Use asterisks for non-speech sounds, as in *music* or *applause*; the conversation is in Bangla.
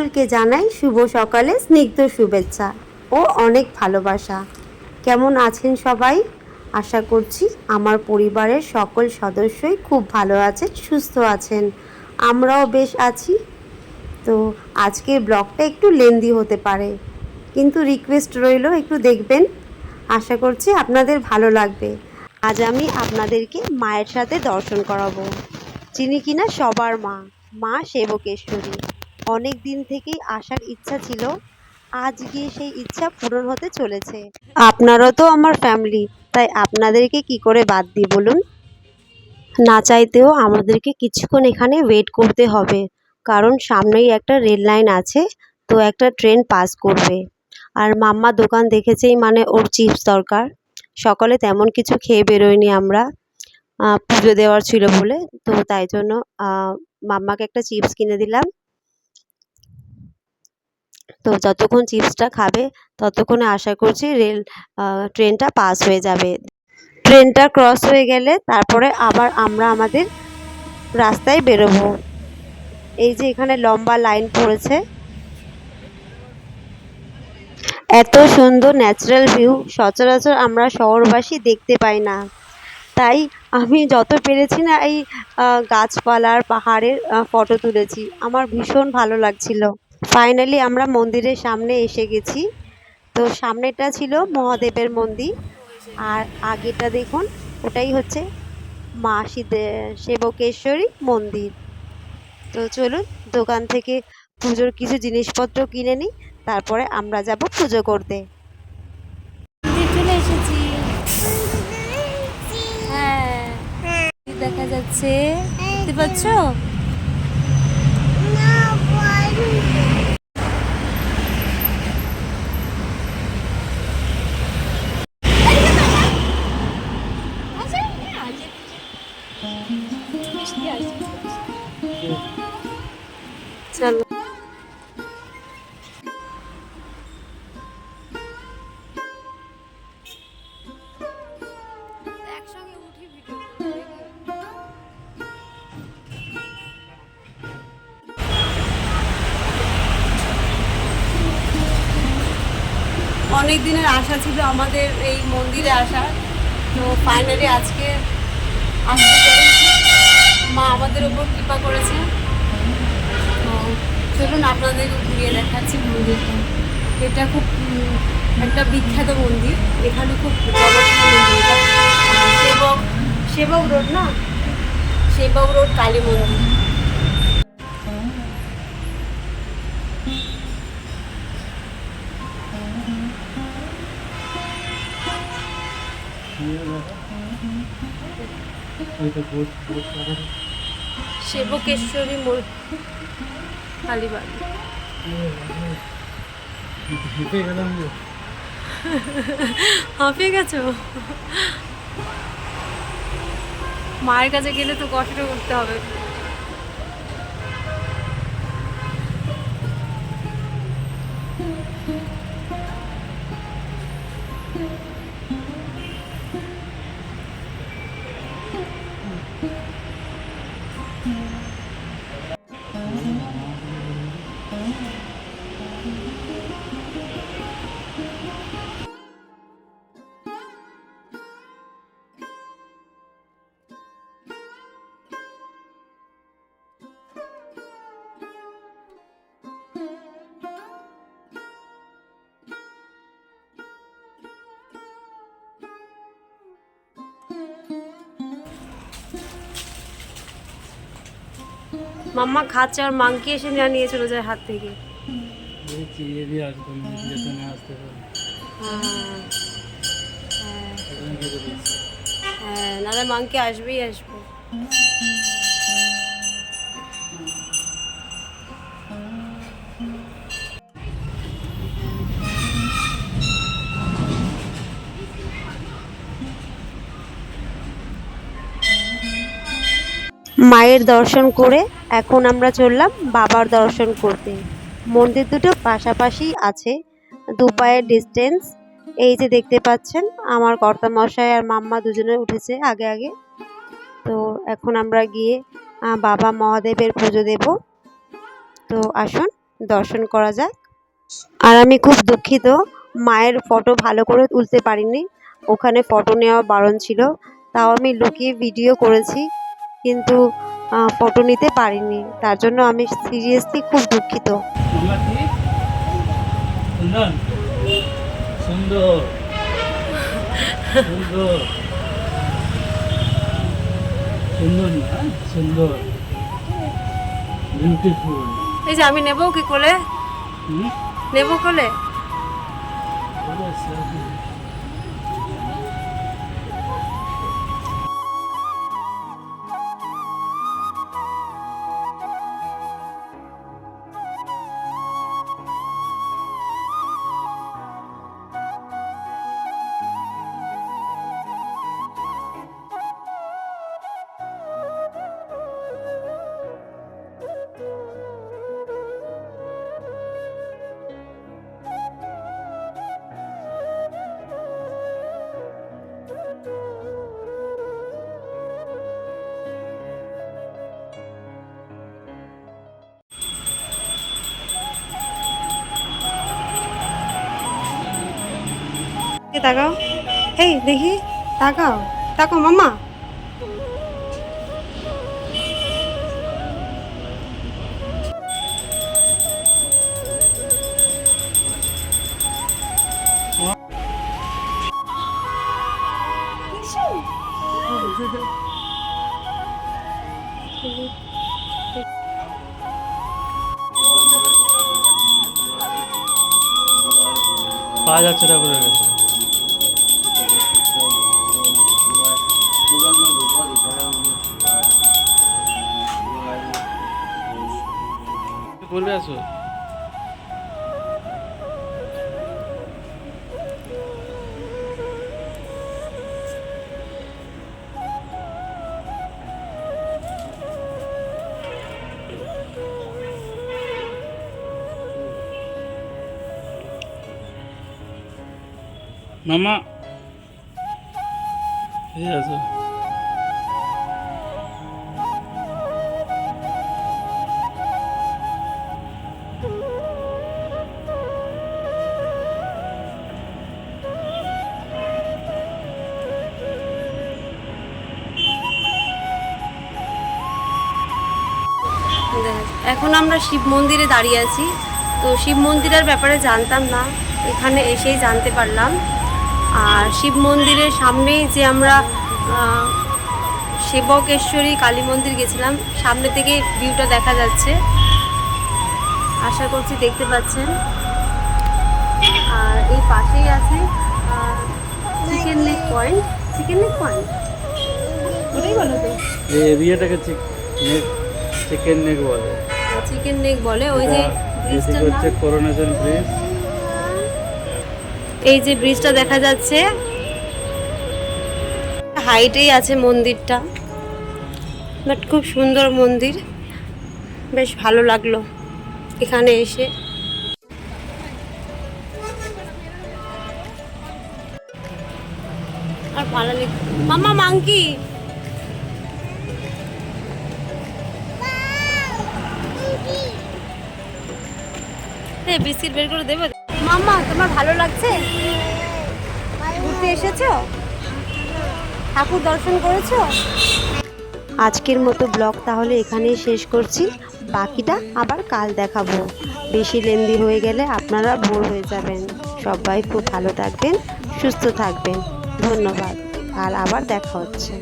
সকলকে জানাই শুভ সকালে স্নিগ্ধ শুভেচ্ছা ও অনেক ভালোবাসা। কেমন আছেন সবাই? আশা করছি আমার পরিবারের সকল সদস্যই খুব ভালো আছেন, সুস্থ আছেন। আমরাও বেশ আছি। তো আজকের ব্লগটা একটু লেন্দি হতে পারে। কিন্তু রিকোয়েস্ট রইল একটু দেখবেন। আশা করছি আপনাদের ভালো লাগবে। আজ আমি আপনাদেরকে মায়ের সাথে দর্শন করাবো। যিনি কিনা সবার মা মা সেবকেশ্বরী। অনেক দিন থেকেই আসার ইচ্ছা ছিল। আজ গিয়ে সেই ইচ্ছা পূরণ হতে চলেছে। আপনারাও তো আমার ফ্যামিলি তাই আপনাদেরকে কি করে বাদ দিই বলুন? না চাইতেও আমাদেরকে কিছুক্ষণ এখানে ওয়েট করতে হবে, কারণ সামনেই একটা রেল লাইন আছে, তো একটা ট্রেন পাস করবে। আর মাম্মা দোকান দেখেছেই মানে ওর চিপস দরকার। সকালে তেমন কিছু খেয়ে বেরোয়নি আমরা। পুজো দেওয়ার ছিল বলে, তো তাই জন্য মাম্মাকে একটা চিপস কিনে দিলাম। তো যতক্ষণ চিপসটা খাবে, ততক্ষণে আশা করছি রেল ট্রেনটা পাস হয়ে যাবে। ট্রেনটা ক্রস হয়ে গেলে তারপরে আবার আমরা আমাদের রাস্তায় বেরোবো। এই যে এখানে লম্বা লাইন পড়েছে। এত সুন্দর ন্যাচারাল ভিউ, সচরাচর আমরা শহরবাসী দেখতে পাই না। তাই আমি যত পেরেছি না এই গাছপালার পাহাড়ের ফটো তুলেছি। আমার ভীষণ ভালো লাগছিল। ফাইনালি আমরা মন্দিরের সামনে এসে গেছি। তো সামনেটা ছিল মহাদেবের মন্দির। আর আগেটা দেখুন, ওটাই হচ্ছে মা সেবকেশ্বরী মন্দির। তো চলুন, দোকান থেকে পুজোর কিছু জিনিসপত্র কিনে নিই, তারপরে আমরা যাব পুজো করতে। চলে এসেছি। হ্যাঁ। দেখা যাচ্ছে। দেখতে পাচ্ছ? অনেক দিনের আশা ছিল আমাদের এই মন্দিরে আসার। তো ফাইনালি আজকে আসতে মা আমাদের ওপর কৃপা করেছে। তো চলুন আপনাদের ঘুরিয়ে দেখাচ্ছি মন্দিরটা। এটা খুব একটা বিখ্যাত মন্দির। এখানে খুব সেবক সেবক রোড না? সেবক রোড কালী মন্দির। সেবকেশ্বরী কালীবাড়ি। *laughs* হাঁপিয়ে গেছো? মায়ের কাছে গেলে তো কষ্ট করতে হবে। মাম্মা খাচ্ছে আর মাংকি এসে না নিয়ে চলে যায় হাত থেকে। হ্যাঁ হ্যাঁ। হ্যাঁ নাহলে মাংকি আসবেই আসবে। মায়ের দর্শন করে এখন আমরা চললাম বাবার দর্শন করতে। মন্দির দুটো পাশাপাশি আছে, দু পায়ের ডিস্টেন্স এই যে দেখতে পাচ্ছেন, আমার কর্তামশাই আর মাম্মা দুজনে উঠেছে আগে আগে। তো এখন আমরা গিয়ে বাবা মহাদেবের পুজো দেব। তো আসুন, দর্শন করা যাক। আর আমি খুব দুঃখিত, মায়ের ফটো ভালো করে তুলতে পারিনি। ওখানে ফটো নেওয়া বারণ ছিল। তাও আমি লুকিয়ে ভিডিও করেছি। কিন্তু ফটো নিতে পারিনি। তার জন্য আমি সিরিয়াসলি খুব দুঃখিত। সুন্দর। সুন্দর। সুন্দর। সুন্দর বিউটিফুল এই যে আমি নেব কি কোলে? নেব কোলে? তাকাও। এই দেখি তাকাও তাকাও মামা পা যাচ্ছে না করে বলবে আসো মামা এই আছো। এখন আমরা শিব মন্দিরে দাঁড়িয়ে আছি। তো শিব মন্দিরের ব্যাপারে জানতাম না, এখানে এসেই জানতে পারলাম। আর শিব মন্দিরের সামনেই যে আমরা সেবকেশ্বরী কালী মন্দির গেছিলাম, সামনে থেকে ভিউটা দেখা যাচ্ছে। আশা করছি দেখতে পাচ্ছেন। আর এই পাশেই আছে chicken lake point chicken lake point ওটাই বলো তো এরিয়াটাকে নেক চিকেন নেক বলে। চিকেন নেক বলে। ওই যে এদিকে ব্রিজটার হচ্ছে করোনেশন ব্রিজ এই যে ব্রিজটা দেখা যাচ্ছে। হাইটেই আছে মন্দিরটা। বাট খুব সুন্দর মন্দির। বেশ ভালো লাগল এখানে এসে। আর ভালো লেগ মামা মাংকি? এ বিস্কিট বের করে দেবো? মাম্মা, তোমার ভালো লাগছে? ঘুরতে এসেছ? ঠাকুর দর্শন করেছ? আজকের মতো ব্লগ তাহলে এখানেই শেষ করছি। বাকিটা আবার কাল দেখাবো। বেশি লেন্দি হয়ে গেলে আপনারা বোর হয়ে যাবেন। সবাই খুব ভালো থাকবেন, সুস্থ থাকবেন। ধন্যবাদ। আর আবার দেখা হচ্ছে।